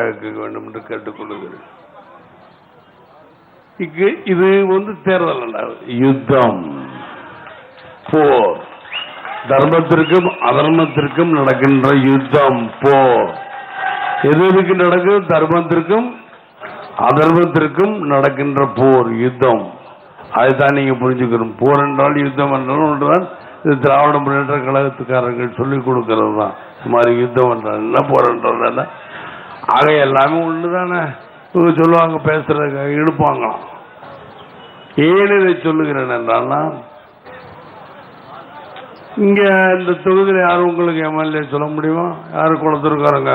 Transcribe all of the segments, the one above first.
அமைதியாக வேண்டும் என்று கேட்டுக்கொள்கிறேன் இங்கு இது வந்து தேர்தல் அல்ல யுத்தம். போர். தர்மத்திற்கும் அதர்மத்திற்கும் நடக்கின்ற யுத்தம் போர். எதுக்கு நடக்குது? தர்மத்திற்கும் அதர்மத்திற்கும் நடக்கின்ற போர் யுத்தம். அதுதான் நீங்க புரிஞ்சுக்கணும். போர் என்றால் யுத்தம் என்றாலும் ஒன்றுதான். இது திராவிட முன்னேற்ற கழகத்துக்காரர்கள் சொல்லிக் கொடுக்கிறது தான் இது மாதிரி யுத்தம் என்றால் என்ன? போர் என்றால் என்ன? ஆக எல்லாமே ஒண்ணுதானே? இவங்க சொல்லுவாங்க பேசுறதுக்கு இழுப்பாங்களாம். ஏன் இதை சொல்லுகிறேன் என்றால்னா இங்க இந்த தொகுதியில் யாரும் உங்களுக்கு எம்எல்ஏ சொல்ல முடியுமா? யாரு கொடுத்துருக்காருங்க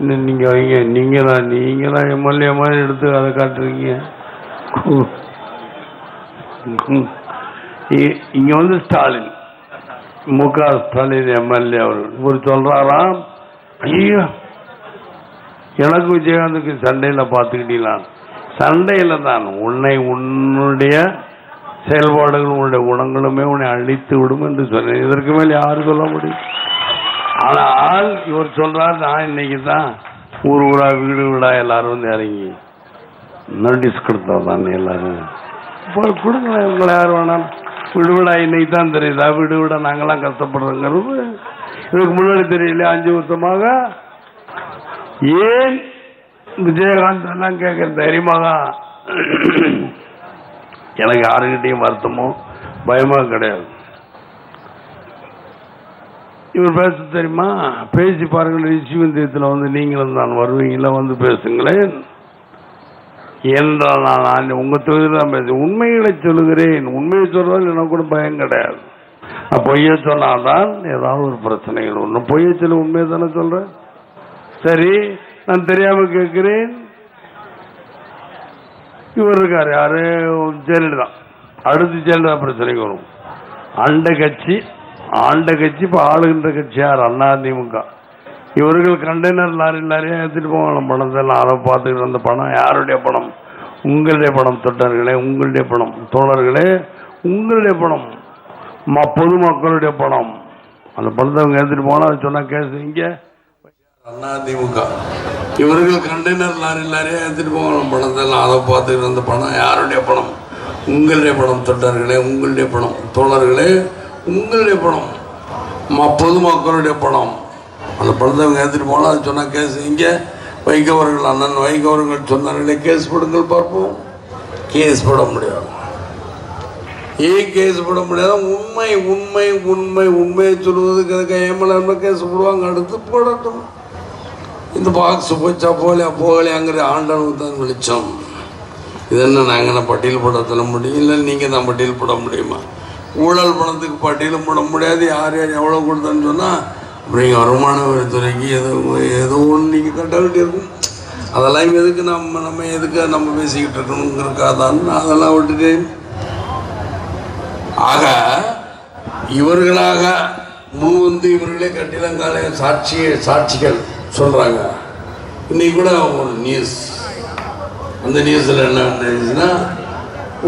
இன்னும் நீங்க வைங்க நீங்க தான் நீங்க தான் எம்எல்ஏ மாதிரி எடுத்து அதை காட்டுறீங்க. இ- இங்க வந்து ஸ்டாலின். மு க ஸ்டாலின் எம்எல்ஏ அவர் இவர் சொல்றாராம் ஐயோ எனக்கு விஜயகாந்துக்கு சண்டையில் பார்த்துக்கிட்டீங்களா? சண்டையில் தான். உன்னை உன்னுடைய செயல்பாடுகளும் உன்னுடைய குணங்களுமே உன்னை அழித்து விடும் என்று சொன்னேன். இதற்கு மேல் யாரும் சொல்ல முடியும். ஆனால் இவர் சொல்றார் நான் இன்னைக்கு தான் ஊர் ஊரா வீடு வீடா எல்லாரும் வந்து இறங்கி நோட்டீஸ் கொடுத்தோம் தான் எல்லாரும். இப்போ கொடுங்களேன் உங்களை யார் வேணாலும். வீடு வீடா இன்னைக்கு தான் தெரியுதா? வீடு வீடா நாங்களாம் கஷ்டப்படுறோங்கிறது. இதுக்கு முன்னாடி தெரியல அஞ்சு வருஷமாக ஏன் விஜயகாந்த் எல்லாம் கேட்குற தைரியமாக எனக்கு யாருக்கிட்டையும் வருத்தமோ பயமாக கிடையாது. இவர் பேச தெரியுமா? பேசி பாருங்கள் ரிஷிவந்தியத்தில் வந்து நீங்களும் தான் வருவீங்களா வந்து பேசுங்களேன். என்றால் நான் நான் உங்கள் தொகுதியில் தான் பேச உண்மைகளை சொல்லுகிறேன். உண்மையை சொல்றதில் எனக்கு கூட பயம் கிடையாது. நான் பொய்யை சொன்னால்தான் ஏதாவது ஒரு பிரச்சனைகள் ஒன்று பொய்யை சொல்ல உண்மையை தானே சொல்கிறேன் சரி நான் தெரியாம கேட்கிறேன். இவர் இருக்காரு யாரு? ஜெயலலிதா. அடுத்து ஜெயலலிதா பிரச்சனைக்கு வரும். அண்ட கட்சி ஆண்ட கட்சி இப்போ ஆளுகின்ற கட்சி யார்? அண்ணா திமுக. இவர்கள் கண்டெய்னர் லாரி லாரியாக எடுத்துகிட்டு போவாங்க. பணத்தெல்லாம் அதை பார்த்துக்கிட்டு அந்த பணம் யாருடைய பணம்? உங்களுடைய பணம் தொட்டர்களே உங்களுடைய பணம். தோழர்களே உங்களுடைய பணம். ம- பொதுமக்களுடைய பணம். அந்த பணத்தை அவங்க எடுத்துகிட்டு போனால் அது சொன்னால் கேஸ் இங்கே. அதிமுக இவர்கள் கண்டெய்னர் லாரி லாரியாக எடுத்துட்டு போவாங்க பணத்தெல்லாம் அதை பார்த்துக்கிட்டு அந்த பணம் யாருடைய பணம்? உங்களுடைய பணம் தொட்டர்களே உங்களுடைய பணம். தோழர்களே உங்களுடைய பணம். ம- பொதுமக்களுடைய பணம். அந்த பணத்தை அவங்க எடுத்துட்டு போனா அது சொன்னா கேஸ் இங்கே. வைகவர்கள் அண்ணன் வைகவர்கள் சொன்னார்களே கேஸ் போடுங்கள் பார்ப்போம். கேஸ் போட முடியாது. ஏன் கேஸ் போட முடியாது? உண்மை உண்மை உண்மை உண்மையை சொல்வதுக்கு அதுக்கு ஏமலாமல் கேஸ் போடுவாங்க? அடுத்து போடட்டும். இந்த பாக்ஸ் போச்சா போகலையா போகலையாங்கிற ஆண்டவனுக்கு தான் வெளிச்சம். இதென்ன நாங்கள் என்ன பட்டியல் படுத்த முடியும்? இல்லை நீங்கள் தான் பட்டியல் போட முடியுமா? ஊழல் பணத்துக்கு பட்டியலும் போட முடியாது. யார் யார் எவ்வளோ கொடுத்தேன்னு சொன்னால் அப்படிங்க வருமான வரித்துறைக்கு ஏதோ ஏதோ ஒன்று நீங்கள் கட்ட வேண்டியிருக்கும். அதெல்லாம் எதுக்கு நம்ம நம்ம எதுக்கு நம்ம பேசிக்கிட்டு இருக்கணுங்கிறக்காதான் அதெல்லாம் விட்டுட்டு ஆக இவர்களாக முன் வந்து இவர்களே கட்டிடங்கால சாட்சி சாட்சிகள் சொல்கிறாங்க இன்னைக்கு கூட ஒரு நியூஸ் அந்த நியூஸில் என்ன இருந்துச்சுன்னா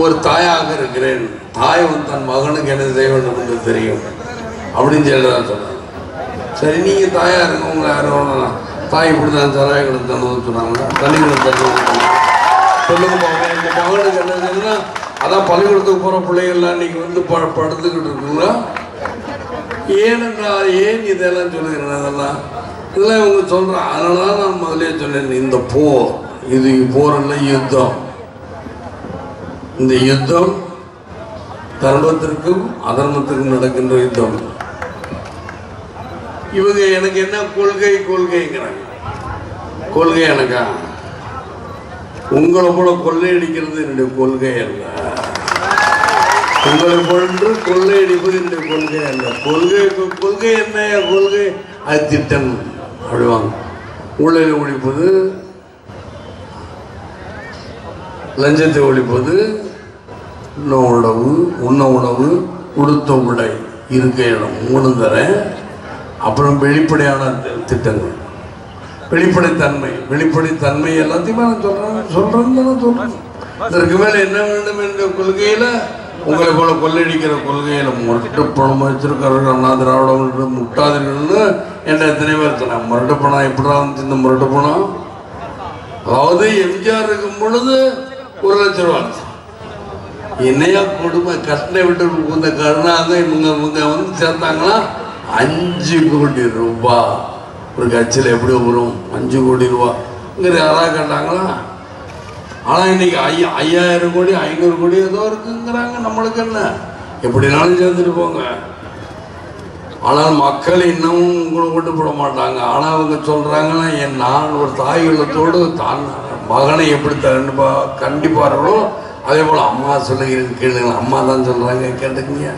ஒரு தாயாக இருக்கிறேன். தாய் வந்து தன் மகனுக்கு என்ன செய்ய வேண்டும் என்று தெரியும். அப்படின்னு சொல்லதான் சொன்னாங்க. சரி நீங்கள் தாயாக இருங்க உங்களை யாரும் தாய் இப்படி தான் சராய கொடுத்தணும் சொன்னாங்க. தண்ணி சொல்லுங்க இந்த மகனுக்கு என்ன செய்யணும்னா அதான் பள்ளிக்கூடத்துக்கு போகிற பிள்ளைகள்லாம் இன்னைக்கு வந்து ப படுத்துக்கிட்டு இருக்குங்களா ஏனென்றால் ஏன் இதெல்லாம் சொல்லுகிறேன் அதெல்லாம்? இதெல்லாம் இவங்க சொல்றாங்க அதனால தான் நான் முதலே சொன்னேன் இந்த போர் இது போரில் யுத்தம். இந்த யுத்தம் தர்மத்திற்கும் அதர்மத்திற்கும் நடக்கின்ற யுத்தம். இவங்க எனக்கு என்ன கொள்கை கொள்கைங்கிறாங்க. கொள்கை எனக்கா? உங்களை போல கொள்ளையடிக்கிறது என்னுடைய கொள்கை என்ன உங்களை போன்று கொள்ளையடிப்பது என்னுடைய கொள்கை அல்ல. கொள்கை கொள்கை என்ன? கொள்கை அது திட்டம் அப்படிவாங்க. ஊழலை ஒழிப்பது லஞ்சத்தை ஒழிப்பது உண்ண உணவு உண்ண உணவு உடுத்த உடை இருக்க இடம் மூணு தரேன். அப்புறம் வெளிப்படையான திட்டங்கள். வெளிப்படைத்தன்மை வெளிப்படைத்தன்மை எல்லாத்தையுமே நான் சொல்கிறேன் சொல்கிறேன்னு தானே சொல்கிறேன் இதற்கு மேலே என்ன வேண்டும் என்ற கொள்கையில் உங்களை போல கொள்ளடிக்கிற கொள்கையில முரட்டு பணம் வச்சிருக்கிறவர்கள் அண்ணா திராவிட முட்டாதீர்கள்னு என்ற எத்தனை பேர் சொன்னாங்க முரட்டு பணம் எப்படா வந்துச்சு இந்த முரட்டு பணம் அதாவது எம்ஜிஆர் இருக்கும் பொழுது ஒரு லட்சம் ரூபா என்னையா கொடுமை கட்டணை விட்டு இந்த கருணாக இவங்க இவங்க வந்து சேர்ந்தாங்கன்னா அஞ்சு கோடி ரூபா. ஒரு கட்சியில் எப்படி வரும். அஞ்சு கோடி ரூபா. இங்கே யாராவது கேட்டாங்களா? ஆனால் இன்னைக்கு ஐயா ஐயாயிரம் கோடி ஐநூறு கோடி ஏதோ இருக்குங்கிறாங்க. நம்மளுக்கு என்ன? எப்படினாலும் சேர்ந்துட்டு போங்க. ஆனால் மக்கள் இன்னமும் உங்களை போட மாட்டாங்க. ஆனால் அவங்க சொல்கிறாங்கன்னா என் நான் ஒரு தாய் உள்ளத்தோடு தான் மகனை எப்படி கண்டிப்பா கண்டிப்பார்களோ அதே போல் அம்மா சொல்லுகிறது கேளுங்க அம்மா தான் சொல்கிறாங்க கேட்டுக்கங்க.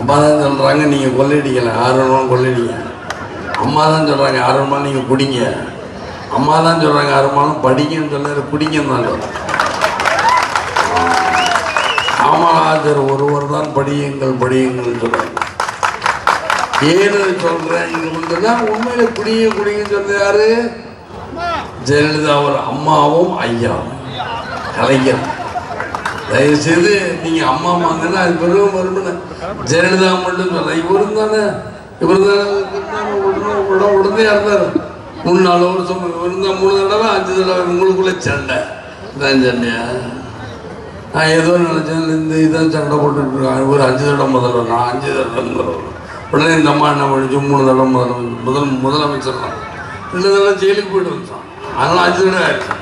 அம்மா தான் சொல்கிறாங்க நீங்கள் கொள்ளையடிக்கல யார் வேணாலும் அம்மா தான் சொல்கிறாங்க ஆர்வமாக நீங்கள் குடிங்க. அம்மா தான் சொல்கிறாங்க அருமானம் வேணாலும் படிங்கன்னு சொல்ல குடிங்கன்னு தான் சொல்கிறாங்க ஒருவர் தான் படியுங்கள் படியுங்கள் சொல்றாங்க. ஏன்னு சொல்றேன் இது வந்துதான் உண்மையில குடிய குடிங்கன்னு சொல்றது யாரு? ஜெயலலிதா ஒரு அம்மாவும் ஐயாவும். கலைஞர். தயவு செய்து நீங்க அம்மா வாங்கன்னா அது பிறகு மறுபடியும் ஜெயலலிதா மட்டும் சொல்ல இவரும் தானே இவர் தானே உடனே இருந்தார் மூணு நாலு வருஷம் இவர் மூணு தடவை அஞ்சு தடவை உங்களுக்குள்ளே சண்டை. இதான் சண்டையா? நான் ஏதோ நினச்சேன் இந்த இதான் சண்டை போட்டுட்டு இருக்காங்க ஒரு அஞ்சு தடவை முதல்ல நான் அஞ்சு தடவை உடனே இந்த அம்மா என்ன பண்ணிச்சு? மூணு தடவை முதல் முதல் முதலமைச்சர் தான். ரெண்டு தடவை ஜெயிலுக்கு போயிட்டு வந்துட்டான். அதனால அஞ்சு தடவை ஆயிடுச்சு.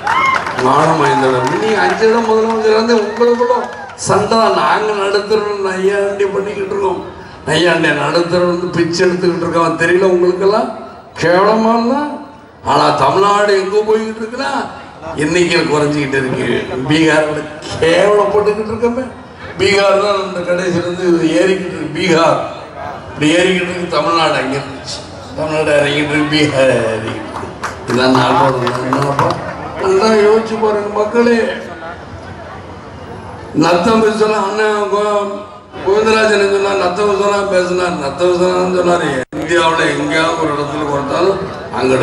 நானும் ஐந்து தடவை. நீ அஞ்சு தடவை முதலமைச்சர் வந்து உங்களுக்குள்ள சண்டை தான். நாங்கள் நடத்துறோம் நையாண்டி பண்ணிக்கிட்டு இருக்கோம். நையாண்டி நடத்துறோம் வந்து பிச்சு எடுத்துக்கிட்டு இருக்கோம் தெரியல உங்களுக்கெல்லாம்? கேவலமா ஆனா தமிழ்நாடு எங்க போய்கிட்டு இருக்குன்னா எண்ணிக்கையில் குறைஞ்சிக்கிட்டு இருக்கு. பீகார்ல கேவலப்பட்டுக்கிட்டு இருக்கமே. பீகார் தான் இந்த கடைசியில இருந்து ஏறிக்கிட்டு இருக்கு. பீகார். இப்படி ஏறிக்கிட்டு இருக்கு தமிழ்நாடு அங்கே. இருந்துச்சு தமிழ்நாடு இறங்கிட்டு இருக்கு பீகார் இறங்கிட்டு இதான் நல்லா யோசிச்சு பாருங்க மக்களே. நத்தம் பேசலாம் அண்ணன் கோவிந்தராஜன் சொன்னா நத்த பேசலாம் பேசினார். நத்த பேசலாம் சொன்னாரு. இந்தியாவில் எங்கேயாவது ஒரு இடத்துல கொடுத்தாலும் அங்கே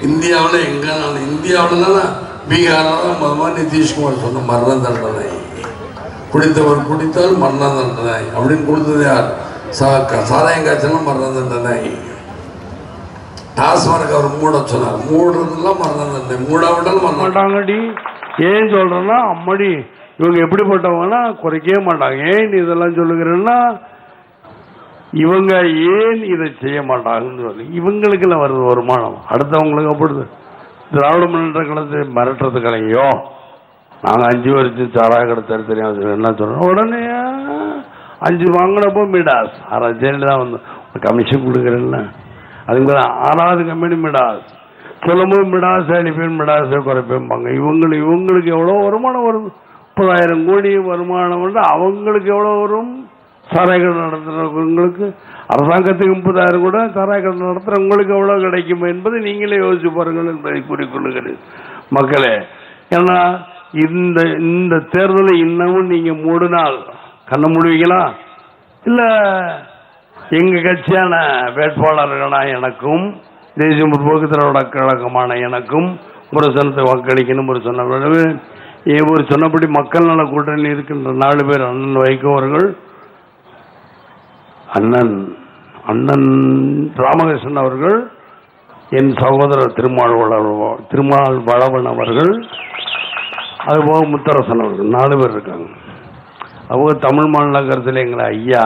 இந்தியாவில் எங்க நான் இந்தியாவில் தானே பீகாரில் தான் நிதிஷ்குமார் சொன்ன மரண தண்டனை. குடித்தவர் குடித்தால் மரண தண்டனை. அப்படின்னு கொடுத்தது யார்? சா சாராயம் காய்ச்சல்னா மரண தண்டனை. டாஸ்மார்க் அவர் மூட சொன்னார். மூடுறதுலாம் மரண தண்டனை. மூடாவிட்டாலும் மரண மாட்டாங்கடி. ஏன் சொல்றேன்னா அம்மடி இவங்க எப்படிப்பட்டவங்கன்னா குறைக்கவே மாட்டாங்க. ஏன் நீ இதெல்லாம் சொல்லுகிறேன்னா இவங்க ஏன் இதை செய்ய மாட்டாங்கன்னு சொல்லி இவங்களுக்குள்ள வருது வருமானம். அடுத்தவங்களுக்கு அப்படிது. திராவிட முன்னேற்ற கழகத்தை மிரட்டுறதுக்கலையோ நாங்கள் அஞ்சு வருஷம் சாராக கடை தெரியும் என்ன சொல்றோம் உடனே அஞ்சு வாங்கினப்போ மிடாஸ். ஆறாவது ஜெயலலிதா வந்து கமிஷன் கொடுக்குறேன்ல. அதுக்கு ஆறாவது கம்பெனி மிடாஸ். சொல்லும்போது மிடாஸ் அடிப்பேன் மிடாஸை குறைப்பேன்பாங்க இவங்களுக்கு இவங்களுக்கு எவ்வளோ வருமானம் வரும் முப்பதாயிரம் கோடி வருமானம் வந்து அவங்களுக்கு எவ்வளோ வரும்? சாராய்கள் நடத்துகிறவங்களுக்கு அரசாங்கத்துக்கு முப்பதாயிரம் கூட சாராய்கள் நடத்துகிறவங்களுக்கு எவ்வளோ கிடைக்கும் என்பதை நீங்களே யோசிச்சு பாருங்கள் என்பதை கூறிக்கொள்ளுகிறேன் மக்களே ஏன்னா இந்த இந்த தேர்தலை இன்னமும் நீங்கள் மூடினால் கண்ண முடிவீங்களா? இல்லை எங்கள் கட்சியான வேட்பாளர்களான எனக்கும் தேசிய முற்போக்கு திராவிட கழகமான எனக்கும் ஒரு வாக்களிக்கணும் ஒரு சொன்ன ஒரு சொன்னபடி மக்கள் நல கூட்டணி இருக்கின்ற நாலு பேர் அண்ணன் வைகோ அவர்கள் அண்ணன் அண்ணன் ராமகிருஷ்ணன் அவர்கள் என் சகோதரர் திருமால் திருமால் வளவன் அவர்கள் அதுபோக முத்தரசன் அவர்கள் நாலு பேர் இருக்காங்க. அவங்க தமிழ் மாநில கருத்தில் எங்களை ஐயா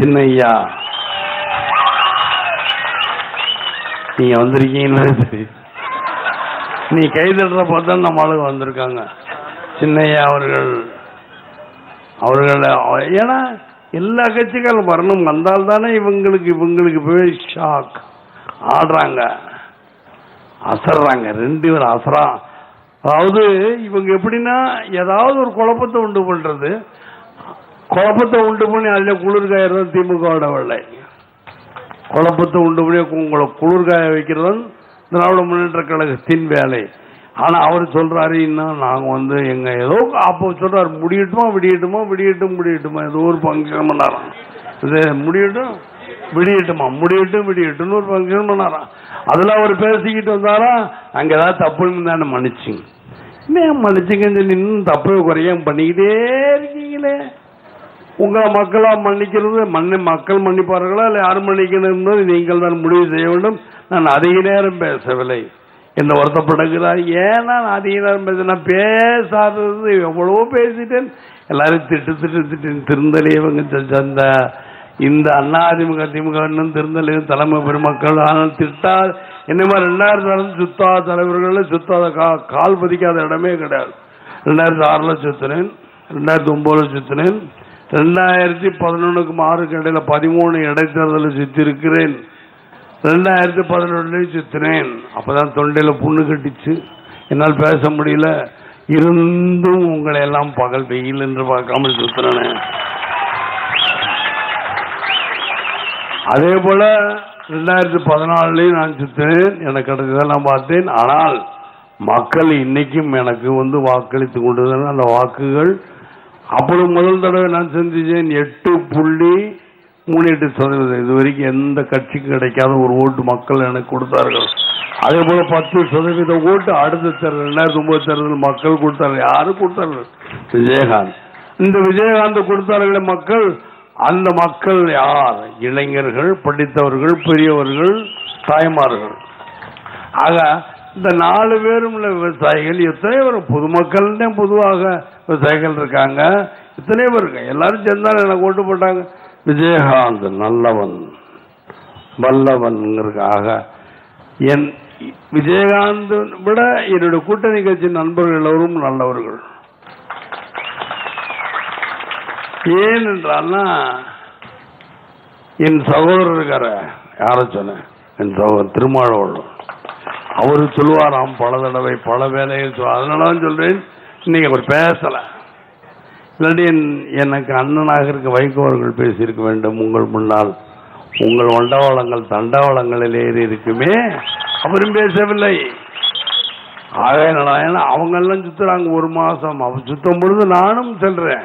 சின்ன ஐயா நீங்க வந்திருக்கீங்கன்னு தெரியும். நீ கைதட்டுற பார்த்தா நம்ம ஆளுங்க வந்திருக்காங்க. சின்னையா அவர்கள் அவர்கள் ஏன்னா எல்லா கட்சிகளும் வரணும். வந்தால் தானே இவங்களுக்கு இவங்களுக்கு போய் ஷாக் ஆடுறாங்க. அசர்றாங்க. ரெண்டு பேரும் அசரா. அதாவது இவங்க எப்படின்னா ஏதாவது ஒரு குழப்பத்தை உண்டு பண்றது. குழப்பத்தை உண்டு பண்ணி அதில் குளிர்காயிறது திமுகவோட வெள்ளை குழப்பத்தை உண்டு பண்ணி உங்களை குளிர்காய வைக்கிறதும் திராவிட முன்னேற்ற கழகத்தின் வேலை. ஆனா அவர் சொல்றாரு இன்னும் நாங்க வந்து எங்க ஏதோ அப்போ சொல்றாரு முடியட்டுமா விடியட்டுமா விடியட்டும் முடியட்டுமா ஏதோ ஒரு ஃபங்க்ஷன் பண்ணாராம். இது முடியட்டும் விடியட்டுமா முடியட்டும் விடியட்டும்னு ஒரு ஃபங்க்ஷன் பண்ணாராம். அதுல அவர் பேசிக்கிட்டு வந்தாரா அங்க ஏதாவது தப்புன்னு தானே மன்னிச்சுங்க. இன்னும் மன்னிச்சுங்கன்னு சொல்லி இன்னும் தப்பு குறையாம பண்ணிக்கிட்டே இருக்கீங்களே. உங்களை மக்களாக மன்னிக்கிறது மண்ணை மக்கள் மன்னிப்பார்களா இல்லை யார் மன்னிக்கணும் என்பது நீங்கள் தான் முடிவு செய்ய வேண்டும்? நான் அதிக நேரம் பேசவில்லை. என்ன வருத்தப்படுகிறார் ஏன்னா நான் அதிக நான் பேசாதது. எவ்வளவோ பேசிட்டேன். எல்லாரும் திட்டு திட்டு திட்டு திருந்தலே சந்த. இந்த அண்ணா அதிமுக திமுக இன்னும் திருந்தலையும் தலைமை பெருமக்கள் ஆனால் திட்டா என்ன மாதிரி ரெண்டாயிரத்தி ஆறு சுத்தாத தலைவர்கள் சுத்தாத கா கால் பதிக்காத இடமே கிடையாது. ரெண்டாயிரத்தி ஆறில் சுத்தினேன். ரெண்டாயிரத்தி ஒம்போதில் சுத்தினேன். ரெண்டாயிரத்தி பதினொன்றுக்கு மாறுக்கு இடையில் பதிமூணு இடைத்தேர்தலில் சுற்றிருக்கிறேன் ரெண்டாயிரத்தி பதினொன்றுலையும் சுத்தினேன் அப்பதான் தொண்டையில் புண்ணு கட்டிச்சு. என்னால் பேச முடியல. இருந்தும் உங்களை எல்லாம் பகல் வெயில் என்று பார்க்காமல் சுத்தினேன். அதே போல ரெண்டாயிரத்தி பதினாலுலையும் நான் சுத்தினேன். எனக்கு கிடைச்சதெல்லாம் பார்த்தேன். ஆனால் மக்கள் இன்னைக்கும் எனக்கு வந்து வாக்களித்து கொண்டு அந்த வாக்குகள் அப்பொழுது முதல் தடவை நான் செஞ்சேன் எட்டு புள்ளி மூணு எட்டு சதவீதம் இது வரைக்கும் எந்த கட்சிக்கும் கிடைக்காத ஒரு ஓட்டு மக்கள் எனக்கு கொடுத்தார்கள். அதே போல பத்து சதவீத ஓட்டு அடுத்த தேர்தல் ரெண்டாயிரத்தி ஒன்பது தேர்தல் மக்கள் கொடுத்தார்கள். யாரும் கொடுத்தார்கள்? விஜயகாந்த். இந்த விஜயகாந்த் கொடுத்தார்களே மக்கள் அந்த மக்கள் யார்? இளைஞர்கள் படித்தவர்கள் பெரியவர்கள் தாய்மார்கள். ஆக இந்த நாலு பேரும் உள்ள விவசாயிகள் எத்தனை பேர் பொதுமக்கள்னே பொதுவாக விவசாயிகள் இருக்காங்க. எத்தனை பேர் இருக்காங்க. எல்லாரும் சேர்ந்தாலும் எனக்கு ஓட்டு போட்டாங்க. விஜயகாந்த் நல்லவன் வல்லவன்ங்கிறதுக்காக. என் விஜயகாந்த் விட என்னுடைய கூட்டணி கட்சி நண்பர்கள் எல்லோரும் நல்லவர்கள். ஏனென்றால்னா என் சகோதரர் இருக்கார யார சொன்னேன்? என் சகோதரர் திருமாவளவன். அவர் சொல்லுவாராம் பல தடவை பல வேலைகள் சொல்லுவார் அதனால தான் சொல்றேன் இன்னைக்கு அவர் பேசலை. இல்லாட்டி என்- எனக்கு அண்ணனாக இருக்க வைகோவர்கள் பேசியிருக்க வேண்டும். உங்கள் முன்னால் உங்கள் ஒண்டவளங்கள் தண்டவாளங்களில் ஏறி இருக்குமே அவரும் பேசவில்லை. ஆக என்ன ஏன்னா அவங்க சுத்துறாங்க ஒரு மாதம் அவன் சுற்றும் பொழுது நானும் செல்றேன்.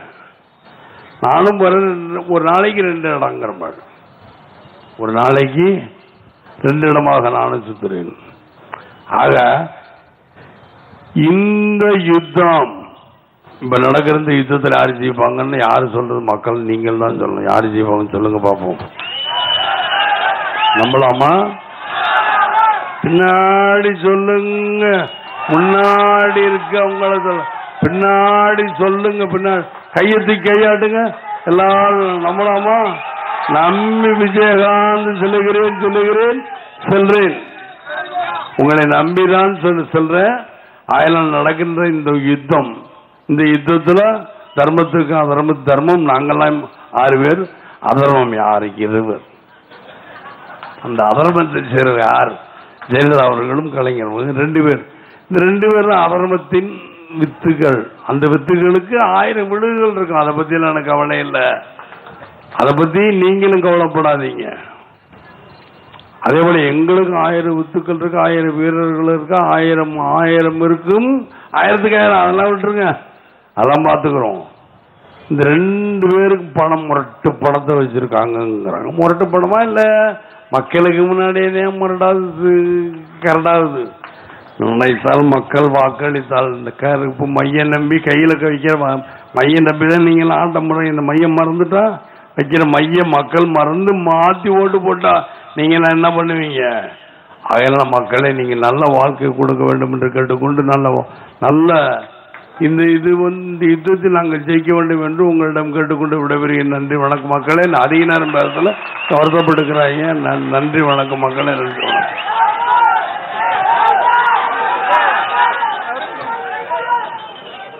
நானும் ஒரு ஒரு நாளைக்கு ரெண்டு இடங்கிற மாதிரி. ஒரு நாளைக்கு ரெண்டு இடமாக நானும் சுத்துறேன். ஆக இந்த யுத்தம் இப்ப நடக்கிற யுத்தத்தில் யார் ஜெயிப்பாங்கன்னு யாரு சொல்றது மக்கள்? நீங்கள் தான் சொல்லணும். யார் ஜெயிப்பாங்கன்னு சொல்லுங்க பார்ப்போம் நம்பலாமா? பின்னாடி சொல்லுங்க. முன்னாடி இருக்கவங்கள சொல்ல. பின்னாடி சொல்லுங்க. பின்னாடி கையத்தி கையாட்டுங்க எல்லாரும் நம்பலாமா? நம்பி விஜயகாந்த் சொல்லுகிறேன் சொல்லுகிறேன் செல்றேன். உங்களை நம்பிதான் சொல்லி சொல்றேன். ஆயிரம் நடக்கின்ற இந்த யுத்தம் இந்த யுத்தத்தில் தர்மத்துக்கு அதர்ம தர்மம் நாங்கள்லாம் ஆறு பேர் அதர்மம் யாருக்கு இருவர் அந்த அதர்மத்தை சேர்ந்த யார்? ஜெயலலிதா அவர்களும் கலைஞர் ரெண்டு பேர். இந்த ரெண்டு பேரும் அதர்மத்தின் வித்துகள். அந்த வித்துகளுக்கு ஆயிரம் விடுகள் இருக்கும். அதை பத்தியெல்லாம் எனக்கு கவலை இல்லை. அதை பற்றி நீங்களும் கவலைப்படாதீங்க. அதே போல எங்களுக்கும் ஆயிரம் வித்துக்கள் இருக்கு ஆயிரம் வீரர்கள் இருக்கு ஆயிரம் ஆயிரம் இருக்கும். ஆயிரத்துக்கு ஆயிரம் அதெல்லாம் விட்டுருங்க. அதெல்லாம் பார்த்துக்கிறோம். இந்த ரெண்டு பேருக்கு பணம் முரட்டு பணத்தை வச்சுருக்காங்கங்கிறாங்க. முரட்டு பணமா இல்லை? மக்களுக்கு முன்னாடியே முரடாது கரடாகுது நினைத்தால் மக்கள் வாக்களித்தால் இந்த கருப்பு மையம் நம்பி கையில் வைக்கிற மையம் நம்பி தான் நீங்கள் ஆட்ட முடியும் இந்த மையம் மறந்துட்டா? வைக்கிற மையம் மக்கள் மறந்து மாற்றி ஓட்டு போட்டா நீங்கள் என்ன பண்ணுவீங்க? அதெல்லாம் மக்களை நீங்கள் நல்ல வாழ்க்கை கொடுக்க வேண்டும் என்று கேட்டுக்கொண்டு நல்ல நல்ல இந்த இது வந்து யுத்தத்தில் நாங்கள் ஜெயிக்க வேண்டும் என்று உங்களிடம் கேட்டுக்கொண்டு விடைபெறுகிறேன். நன்றி வணக்கம் மக்களே. நான் அதிக நேரம் பேசல. வருத்தப்படுகிறாங்க நன்- நன்றி வணக்கம் மக்களே. நன்றி வணக்கம்.